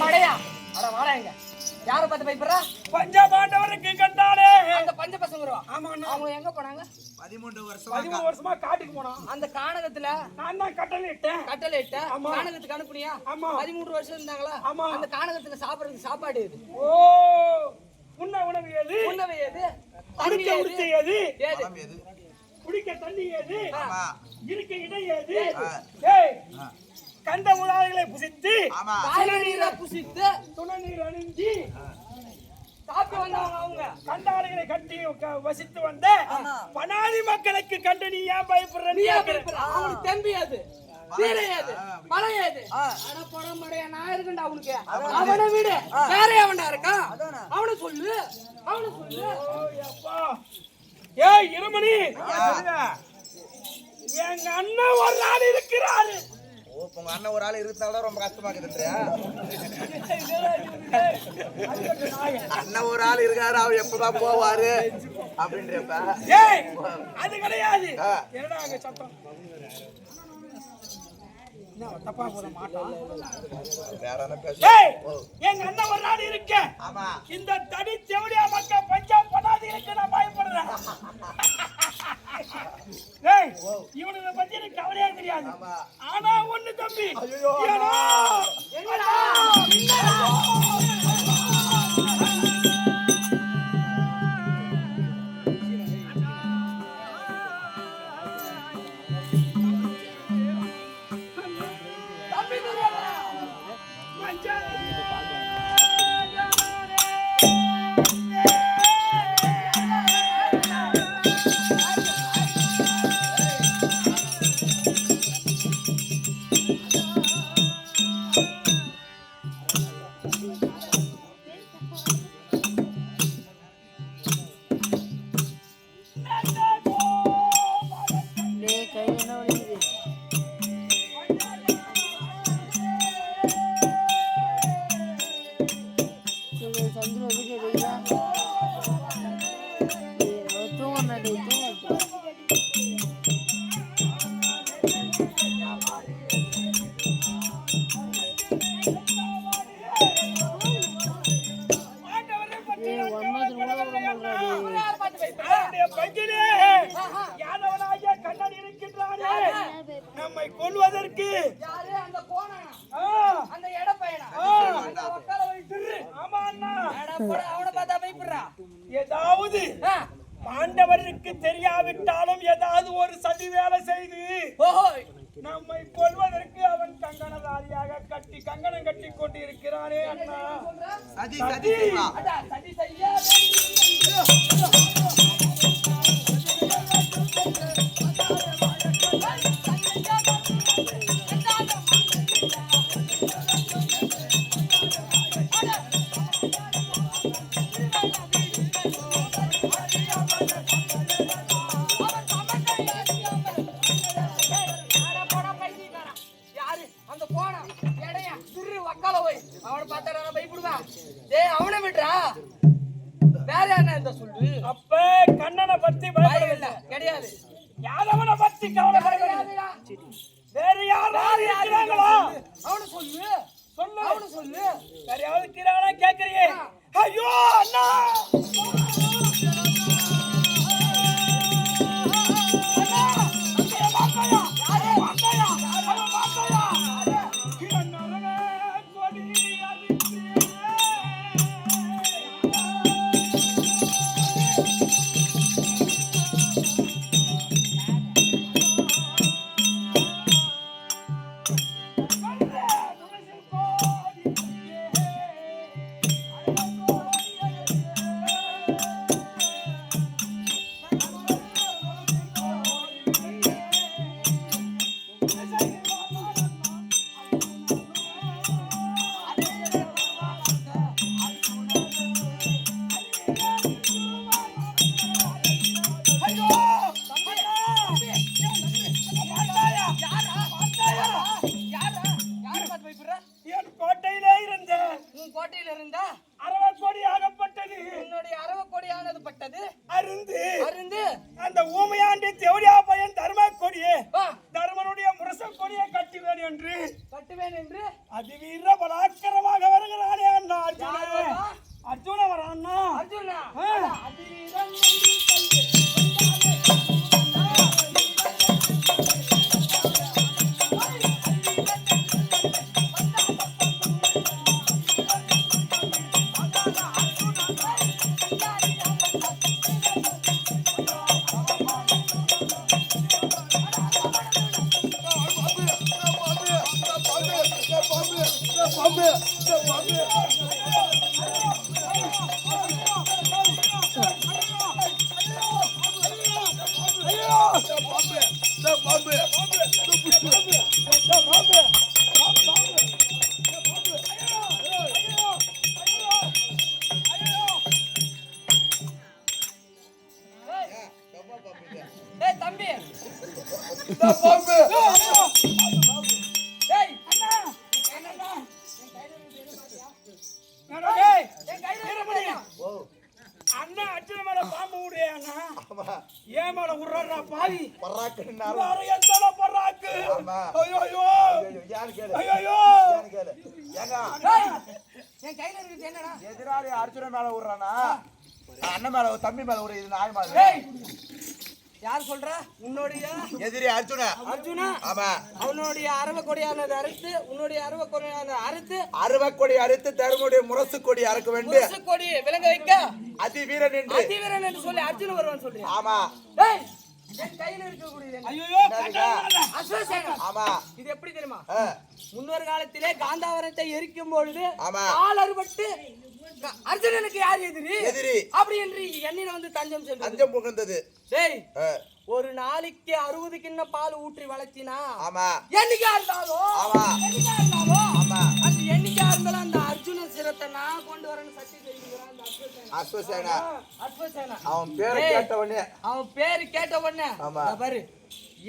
மடையா? அட வாடா இங்க. யார பார்த்து பயப்படுறா? கண்டாலே அந்த பஞ்ச பசங்க வருவா ஆமாண்ணா அவங்க எங்க போனாங்க? பதிமூன்று வருஷமா பதிமூணு வருஷமா காட்டுக்கு போனோம். அந்த கானகத்துல நான் தான் கட்டளை இட்டேன். கட்டளை இட்ட ஆமா. கானகத்துக்கு அனுப்புனியா? ஆமா. பதிமூன்று வருஷம் இருந்தாங்களா? ஆமா. அந்த கானகத்துல சாப்பிடுறதுக்கு சாப்பாடு எது? ஓ உண்ண உணவு ஏது உணவு எது? தண்ணி குடிக்க எது? உடுத்து ஏது ஏது பழம் எது? குடிக்க தண்ணி ஏது ஆமா. இருக்க இடம். ஏய். கண்ட உணவுகளை புசித்து நீரை புசித்து துணை நீர் அணிஞ்சி சாப்பிட்டு வந்தவங்க அவங்க. கண்டாளிகளை கட்டி வசித்து வந்த பனாதி மக்களுக்கு கண்டு நீ ஏன் பயப்படுற? நீ கேக்குற. பயப்படுற? அவனுக்கு தெம்பி ஏது? வீர ஏது? பலம் ஏது? அட படம் மடையா நான் இருக்கேன்டா அவனுக்கு அவனை விடு. வேற எவன்டா இருக்கான்? அவனை சொல்லு. அவனை சொல்லு. ஏய் இருமணி. எங்க அண்ணன் ஒரு நாள் இருக்கிறாரு. ஓ உங்க அண்ணன் ஒரு ஆள் இருந்தாலும் ரொம்ப கஷ்டமா இருக்குதுன்றியா அண்ணன் ஒரு ஆள் இருக்காரு அவர் எப்பதான் போவாரு அப்படின்றப்ப. ஏய் அது கிடையாது. என்னடா அங்க சத்தம்? எங்க அண்ணன் ஒரு நாள் இருக்க. இந்த தடி செவடியா மக்கள் பஞ்சாப் பண்ணாது இருக்கு நான் பயப்படுறேன். ஏய் இவனுங்க பத்தி எனக்கு கவலையே தெரியாது ஆனா ஒண்ணு தம்பி. பாண்டவருக்கு தெரியாவிட்டாலும் ஏதாவது ஒரு சதி வேலை செய்து ஓஹோ நம்மை கொல்வதற்கு அவன் கங்கணதாரியாக கட்டி கங்கணம் கட்டி கொண்டு இருக்கிறானே அண்ணா சதி செய்ய கட்டுவேன் என்று கட்டுவேன் அதிவீர விடுறா பாவி எத்தனை பர்றாக்கு. ஆமா. ஐயோ ஐயோ. யாரு கேளு? ஐயோ யாரு கேளு? ஏங்க. என் கையில இருக்குது என்னடா? எதிராளி அர்ஜுனன் மேல விடுறானா அண்ணன் மேல தம்பி மேல விடுற இது டேய் இருக்கு? யார் சொல்ற? உன்னுடைய எதிரி அர்ஜுன. அர்ஜுனா ஆமா. அவனுடைய அரவ கொடியானது அறுத்து உன்னுடைய அரவ கொடியானது அறுத்து அருவக்கொடி அறுத்து தருமுடைய முரசு கொடி அறுக்க வேண்டும் முரசு கொடி விலங்க வைக்க. அதி வீரன் என்று. அதிவீரன் என்று சொல்லி அர்ஜுன வருவான் சொல்றியா? ஆமா. கையில இருக்கக்கூடியது என்ன? ஐயோ என்னதுக்கா? அஸ்வசேனம் ஆமா. இது எப்படி தெரியுமா? முன்னொரு காலத்திலே காந்தாவரத்தை எரிக்கும் பொழுது ஆமா. ஆள் அறுபட்டு அர்ஜுனனுக்கு யார் எதிரி? எதிரி. அப்படி என்று எண்ணின வந்து தஞ்சம் சென்றது. அஞ்சம் புகுந்தது. ஒரு நாளைக்கு அறுபது கிண்ண பால் ஊற்றி வளர்த்தினா ஆமா. என்னைக்கா இருந்தாலும்? ஆமா. என்னைக்கா இருந்தாலும்? ஆமா. அந்த என்னைக்கா இருந்தாலும் அந்த அர்ஜுனன் சிரத்தை நான் கொண்டு வரேன்னு சத்தி தெரிவிக்கிறான் அந்த அஸ்வசேனா. அவன் பேரை. கேட்ட உடனே. அவன் பேரு கேட்ட உடனே. ஆமா. பாரு.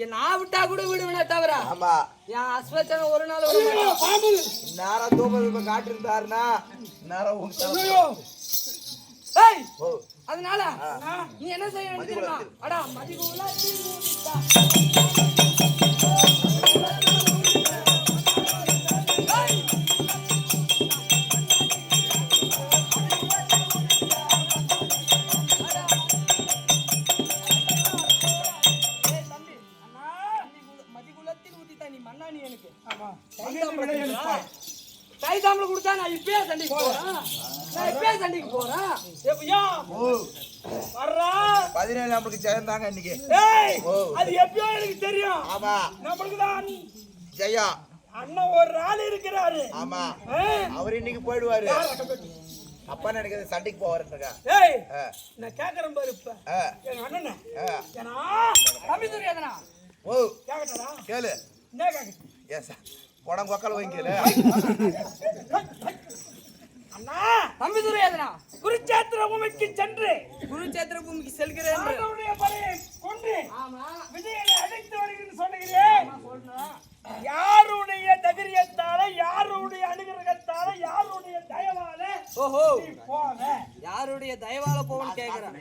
நான் விட்டா கூட விடுவேனே தவிர. ஆமா. என் அஸ்வசேனா ஒரு நாள் விட மாட்டான். பாம்பு நேரம் தூபம் இப்ப ஏய் ஓ, அதனால நீ என்ன செய்ய தெரியுமா? அடா மதிகுலத்தில் இப்பயே சண்டைக்கு போறேன் நான் இப்பயே சண்டைக்கு போறேன் எப்பயா வர்றா. பதினேழு நம்மளுக்கு சேர்ந்தாங்க இன்னைக்கு. ஏய். அது எப்பயோ எனக்கு தெரியும். ஆமா. நம்மளுக்கு தான் ஜெயா. அண்ணன் ஒரு ஆள் இருக்கிறாரு. ஆமா. அவர் இன்னைக்கு போயிடுவாரு. அப்பா நினைக்கிறது சண்டைக்கு போவாருன்றக்கா. ஏய் நான் கேக்குறேன் பாரு இப்ப. எங்க அண்ணனை. தம்பி துரியாதனா ஓ. கேக்கட்டா கேளு. என்ன கேக்க ஏன் சார் உடம்பு அண்ணா தம்பி துரியாதனா குருச்சேத்திர பூமிக்கு சென்று குருச்சேத்திர பூமிக்கு செல்கிறேன் கொன்று விஜயனை அழைத்து வருகிறேன் சொல்லுகிறேன் யாருடைய தைரியத்தால யாருடைய அனுகிரகத்தால யாருடைய தயவால ஓஹோ. போன யாருடைய தயவால போவன்னு கேக்குறேன்.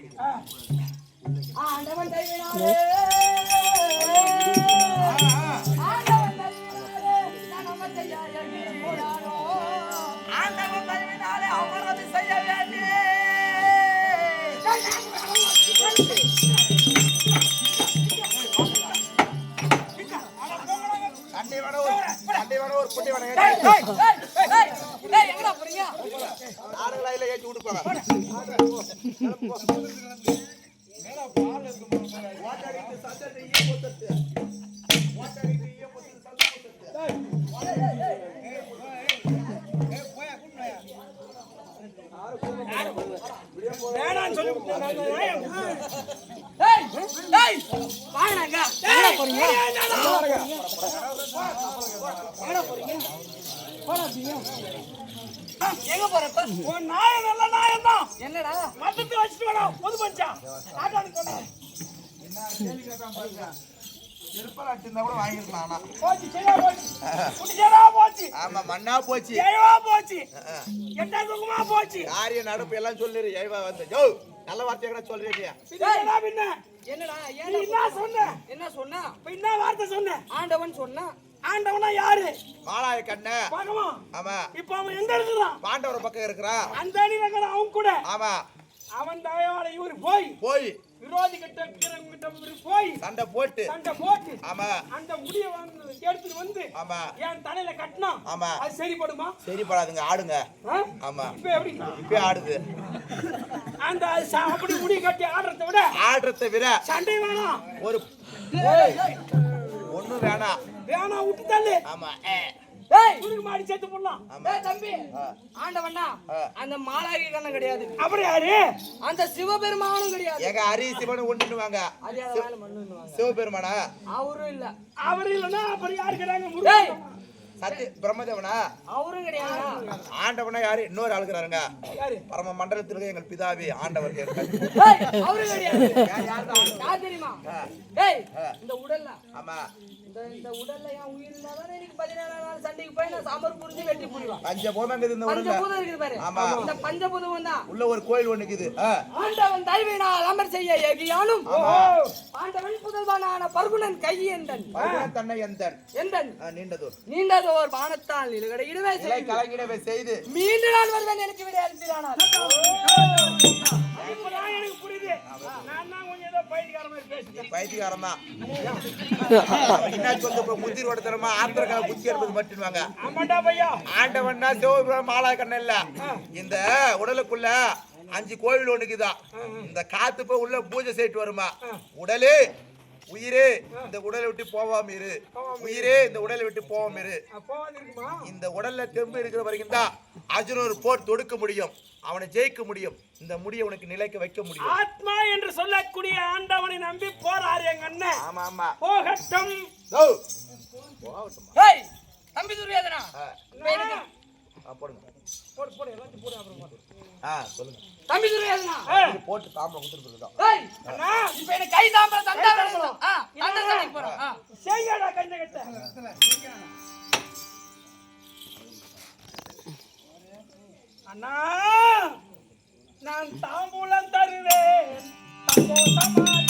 ஆண்டவன் தயவினாலே. தயவினாலே. ஆடுகளாயில ஏற்றி விடுப்பாங்க வேணான்னு போறீங்க? எங்க போறப்ப உன் நாயம் நல்ல நாயம் தான். என்னடா? மத்தத்தை வச்சுட்டு வேணாம் பொது பஞ்சா ஆட்டானுக்கு கொண்டு திருப்பல் அடிச்சிருந்தா கூட ஆமா மண்ணா போச்சு. ஜெயவா போச்சு. போச்சு. காரிய நடப்பு எல்லாம் சொல்லிரு ஐவா வந்து. யோ நல்ல வார்த்தை கூட சொல்றீங்க என்னடா என்ன சொன்ன? என்ன சொன்னா? இப்ப என்ன வார்த்தை சொன்ன. ஆண்டவன் சொன்னா. ஆண்டவனா யாரு? மாலாய கண்ண. பகவான் ஆமா. இப்ப அவன் எங்க இருக்கிறான்? பாண்டவர் பக்கம் இருக்கிறான். அந்த இருக்கிறான் அவன் கூட. ஆமா. அவன் தயவால இவரு போய் போய் விரோதி கிட்ட இருக்கிறவங்க போய் சண்டை போட்டு. சண்டை போட்டு ஆமா. அந்த முடிய எடுத்துட்டு வந்து ஆமா. என் தலையில கட்டினா ஆமா. அது சரிப்படுமா? சரிப்படாதுங்க ஆடுங்க? ஆமா. இப்ப எப்படி? இப்பயே ஆடுது. அந்த அப்படி முடி கட்டி ஆடுறத விட ஆடுறத விட சண்டை வேணாம். ஒரு ஒண்ணு வேணாம். வேணாம் விட்டு தள்ளு ஆமா ஏ டேய் துருக்கு மாடி சேர்த்து போடலாம். டேய் தம்பி. ஆண்டவண்ணா ஆ. அந்த மாலாகி கண்ணன் கிடையாது. அப்புறம் யாரு? அந்த சிவபெருமானும் கிடையாது. எங்க அரி சிவன் ஒண்ணுவாங்க சிவபெருமானா? அவரும் இல்ல. அவர் இல்லைன்னா அப்புறம் யாரு டேய் முருகன் பிரம்மதேவனா? அவரும் கிடையாது. ஆண்டவனா யாரு? இன்னொரு ஆளுக்குறாருங்க யாரு? பரம மண்டலத்திற்கு எங்கள் பிதாவி ஆண்டவர் அவரும் கிடையாது. யார் தெரியுமா? டேய் இந்த உடல்ல ஆமா. இந்த உடல்ல என் உயிர் பதினேழாம் நாள் சண்டைக்கு போய் நான் சாம்பார் புரிஞ்சு வெட்டி பஞ்சபூதம் இந்த உடல்ல. பஞ்சபூதம் இருக்குது பாரு. ஆமா. இந்த பஞ்சபூதம் தான். உள்ள ஒரு கோயில் ஒண்ணு இருக்குது. ஆண்டவன் தயவினால் அமர் செய்ய எகியானும். ஆமா. ஆண்டவன் புதல்வனான பர்குணன் பகவான் தன்னை எந்தன்? எந்தன்? நீண்டதோர். நீண்டதோர் பானத்தால் நிலகட இடவே செய்து. கலங்கிடவே செய்து. மீண்டும் நான் வருவேன் எனக்கு விட அனுப்பினானால் இப்பதான் எனக்கு புரியுது. நான் தான் கொஞ்சம் பைத்தியக்காரன் தான் என்ன சொல்றது முத்திரி ஓடத்தரமா ஆந்திரக்கா புத்தி எடுப்பது மட்டும்வாங்க. ஆமாண்டா பையா ஆண்டவன்னா சிவபெருமான் மாலா கண்ணன் இல்ல. இந்த உடலுக்குள்ள அஞ்சு கோவில் ஒண்ணுக்குதான். இந்த காத்து போய் உள்ள பூஜை செய்யிட்டு வருமா? உடலே உயிரே இந்த உடலை விட்டு போவாம இரு. உயிரே இந்த உடலை விட்டு போவாம இரு. இந்த உடல்ல தெம்பு இருக்கிற வரைக்கும் தான் அர்ஜுனன் போர் தொடுக்க முடியும். அவனை ஜெயிக்க முடியும். இந்த முடியை உனக்கு நிலைக்க வைக்க முடியும். ஆத்மா என்று சொல்லக்கூடிய ஆண்டவனை நம்பி போறாரு எங்க அண்ணன். ஆமா ஆமா. போகட்டும். ஏய் தம்பி துரியோதனா போடுங்க. போடு போடு எல்லாத்தையும் போடு அப்புறம். ஆ சொல்லுங்க. தம்பி துரியோதனா போட்டு தாம்பரம் அண்ணா. இப்ப எனக்கு கை தாம்பரம் தண்டா வேணும். தண்டா சண்டைக்கு போறோம் செய்யடா கஞ்ச கட்ட அண்ணா நான் தாம்பூலம் தருவேன். தாம்பூலம்